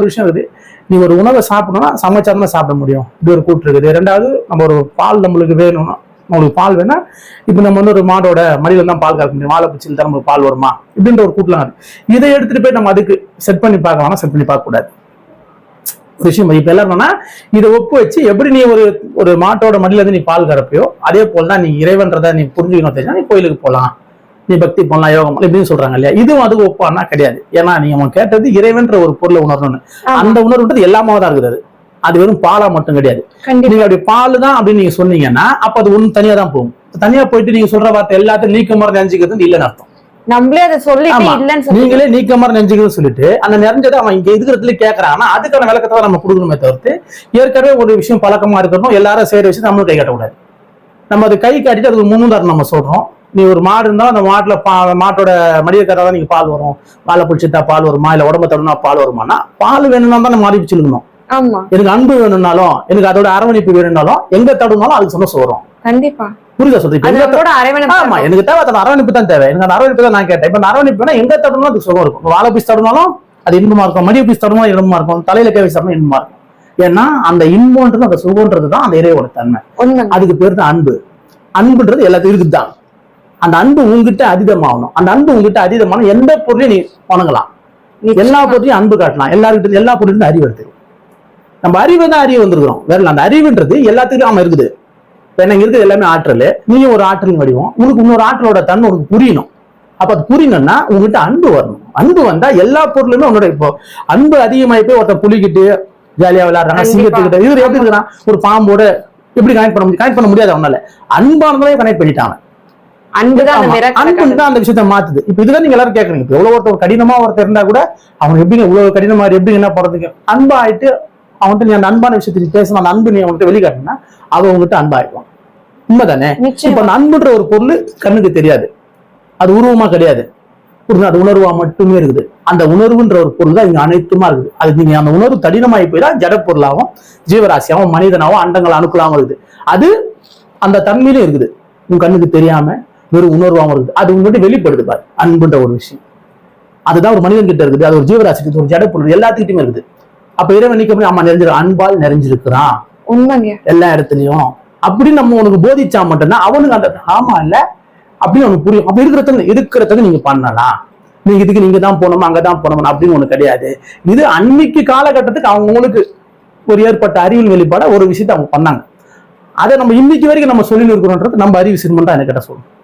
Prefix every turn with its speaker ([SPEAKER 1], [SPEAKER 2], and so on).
[SPEAKER 1] ஒரு விஷயம் இருக்குது. நீ ஒரு உணவை சாப்பிடணும்னா சமைச்சாதான் சாப்பிட முடியும். இது ஒரு கூற்று இருக்குது. ரெண்டாவது நம்ம ஒரு பால் நம்மளுக்கு வேணும்னா நம்மளுக்கு பால் வேணா இப்போ நம்ம வந்து ஒரு மாடோட மடியில தான் பால் கறக்க முடியும். வாழை பிச்சில் தான் நம்மளுக்கு பால் வருமா? இப்படின்ற ஒரு கூட்டலாம் இருக்கு இதை எடுத்துட்டு போய் நம்ம அதுக்கு செட் பண்ணி பார்க்கலாம்? செட் பண்ணி பார்க்க கூடாது ஒரு விஷயம் இப்ப எல்லாரும் என்னன்னா இதை ஒப்பு வச்சு எப்படி நீ ஒரு ஒரு மாட்டோட மடியில இருந்து நீ பால் கறப்பையோ அதே போல தான் நீ இறைவன்றதை நீ புரிஞ்சுக்கணும் தெரிஞ்சா நீ கோயிலுக்கு போகலாம். நீ பக்தி பண்ணலாம் யோகம் இப்படின்னு சொல்றாங்க இல்லையா? இதுவும் அதுக்கு ஒப்பானா கிடையாது. ஏன்னா நீங்க அவன் கேட்டது இறைவன்ற ஒரு பொருளை உணரணும்னு. அந்த உணர்வுன்றது எல்லாமே தான் இருக்குது. அது. வெறும் பாலா மட்டும் கிடையாது. நீங்க அப்படி பால் தான் அப்படின்னு நீங்க சொன்னீங்கன்னா அப்ப அது ஒண்ணு தனியா தான் போகும். தனியா போயிட்டு நீங்க சொல்ற வார்த்தை எல்லாத்தையும் நீக்க மாதிரி நினைச்சுக்கிறது இல்லைன்னு அர்த்தம்.
[SPEAKER 2] நம்மளே அதை சொல்லிட்டு
[SPEAKER 1] நீங்களே நீக்க மாதிரி நெஞ்சுக்கணும்னு சொல்லிட்டு அந்த நிறைஞ்சதை அவன் இங்க இருக்கிறதுல கேட்கறான் ஆனா அதுக்கான விளக்கத்தை நம்ம கொடுக்கணுமே தவிர்த்து ஏற்கனவே ஒரு விஷயம் பழக்கமா இருக்கணும். எல்லாரும் செய்யற விஷயம் நம்மளும் கை காட்டக்கூடாது. நம்ம அது கை காட்டிட்டு அதுக்கு முன்னுதாரணம் நம்ம சொல்றோம். நீ ஒரு மாடு இருந்தா அந்த மாட்டுல பா மாட்டோட மடியக்கரை தான் நீங்க பால் வரும். பாலை பிடிச்சிட்டா பால் வருமா? இல்ல உடம்ப தடனா பால் வருமானா? பால் வேணும்னா தான் நம்ம பிடிச்சிருக்கணும் எனக்கு அன்பு வேணும்னாலும் எனக்கு அதோட அரவணைப்பு வேணும்னாலும் எங்க தடுனாலும் அதுக்கு சொன்ன சொல்றோம்
[SPEAKER 2] கண்டிப்பா.
[SPEAKER 1] புரியுதா சொல்றீங்க? ஆமா எனக்கு தேவை அதோட அரவணைப்பு தான் தேவை. எனக்கு அந்த அரவணைப்பு தான் நான் கேட்டேன். இப்ப அந்த அரவணைப்பு வேணா எங்க தடணும் அதுக்கு சுகம் இருக்கும். வாழை பீஸ் தடனாலும் அது இன்பமா இருக்கும். மடிய பீஸ் தடணும் இன்பமா இருக்கும். தலையில கை வச்சு தடணும் இன்பமா இருக்கும். ஏன்னா அந்த இன்பம்ன்றது அந்த சுகம்ன்றது தான் அந்த இறைவோட தன்மை. அதுக்கு பேர் தான் அன்பு. அன்புன்றது எல்லாத்துக்கும் இருக்குதான் அந்த அன்பு உங்ககிட்ட அதீதமாகணும் அந்த அன்பு உங்ககிட்ட அதீதமான எந்த பொருளையும் நீ வணங்கலாம். எல்லா பொருளையும் அன்பு காட்டலாம். எல்லாருக்கிட்ட எல்லா பொருளும் அறிவு எடுத்து நம்ம அறிவு தான் அறிவு வந்திருக்கிறோம். வேற. அந்த அறிவுன்றது எல்லாத்துக்கும் ஆமா இருக்குது. எனக்கு இருக்குது எல்லாமே ஆற்றல். நீயும் ஒரு ஆற்றல் வடிவம். உனக்கு இன்னொரு ஆற்றலோட தன்மை உனக்கு புரியணும். அப்ப அது புரியணும்னா உங்ககிட்ட அன்பு வரணும். அன்பு வந்தா எல்லா பொருளுமே உன்னோட இப்போ அன்பு அதிகமாயி போய் ஒருத்தன் புலிக்கிட்டு ஜாலியா விளையாடுறாங்க. சிங்கத்துக்கிட்ட இது எப்படி இருக்கிறான்? ஒரு பாம்போட எப்படி கனெக்ட் பண்ண முடியும்? கனெக்ட் பண்ண முடியாது அவனால. அன்பானதாலே கனெக்ட் பண்ணிட்டாங்க
[SPEAKER 2] அன்புதான் அந்த
[SPEAKER 1] ஆமா.
[SPEAKER 2] மிரட்டலை
[SPEAKER 1] அன்பு. தான் அந்த விஷயத்த மாத்துது. இப்ப இதுதான் நீங்க எல்லாரும் கேக்குறீங்க. எவ்வளவு ஒருத்தர் கடினமா ஒருத்தர் இருந்தா கூட அவன் எப்படிங்க இவ்வளவு கடினமா எப்படி என்ன போறதுக்கு அன்பா ஆயிட்டு அவன்கிட்ட நீ அந்த அன்பான விஷயத்தை நீ பேசணும் அந்த அன்பு நீ அவன்கிட்ட வெளிக்காட்டினா அவன் உங்ககிட்ட அன்பாயிடுவான். உண்மைதானே? இப்ப
[SPEAKER 2] நிச்சயமா
[SPEAKER 1] அந்த அன்புன்ற ஒரு பொருள் கண்ணுக்கு தெரியாது. அது உருவமா கிடையாது? அது உணர்வா மட்டுமே இருக்குது. அந்த உணர்வுன்ற ஒரு பொருள் தான் இங்க அனைத்துமா இருக்குது. அது நீங்க அந்த உணர்வு கடினமாகி போயிடா ஜட பொருளாகவும் ஜீவராசியாகவும் மனிதனாகவும் அண்டங்கள் அணுக்களாகவும் இருக்குது. அது அந்த தன்மையிலும் இருக்குது. உன் கண்ணுக்கு தெரியாம வெறும் உணர்வாகவும் இருக்குது அது உங்ககிட்ட வெளிப்படுது பாரு அன்புன்ற ஒரு விஷயம். அதுதான் ஒரு மனிதன் கிட்ட இருக்குது அது ஒரு ஜீவராசி கிட்ட ஒரு ஜட பொருள் எல்லாத்துக்கிட்டையுமே இருக்குது. அப்ப இறைவன் நிக்க போய் ஆமா நிறைஞ்சிரு அன்பால் நிறைஞ்சிருக்கிறான்.
[SPEAKER 2] உண்மைங்க.
[SPEAKER 1] எல்லா இடத்துலயும். அப்படி நம்ம உனக்கு போதிச்சா மட்டும்தான் அவனுக்கு அந்த ஆமா இல்ல? அப்படின்னு அவனுக்கு புரியும். அப்ப இருக்கிறத இருக்கிறத நீங்க பண்ணலாம். நீங்க இதுக்கு நீங்க தான் போகணும் அங்கதான் போகணும் அப்படின்னு ஒண்ணு கிடையாது. இது அன்னைக்கு காலகட்டத்துக்கு அவங்களுக்கு ஒரு ஏற்பட்ட அறிவியல் வெளிப்பாட ஒரு விஷயத்தை அவங்க பண்ணாங்க. அதை நம்ம இன்னைக்கு வரைக்கும் நம்ம சொல்லி இருக்கிறோன்றது நம்ம அறிவு சிறுமன் தான் எனக்கு கிட்ட சொல்லணும்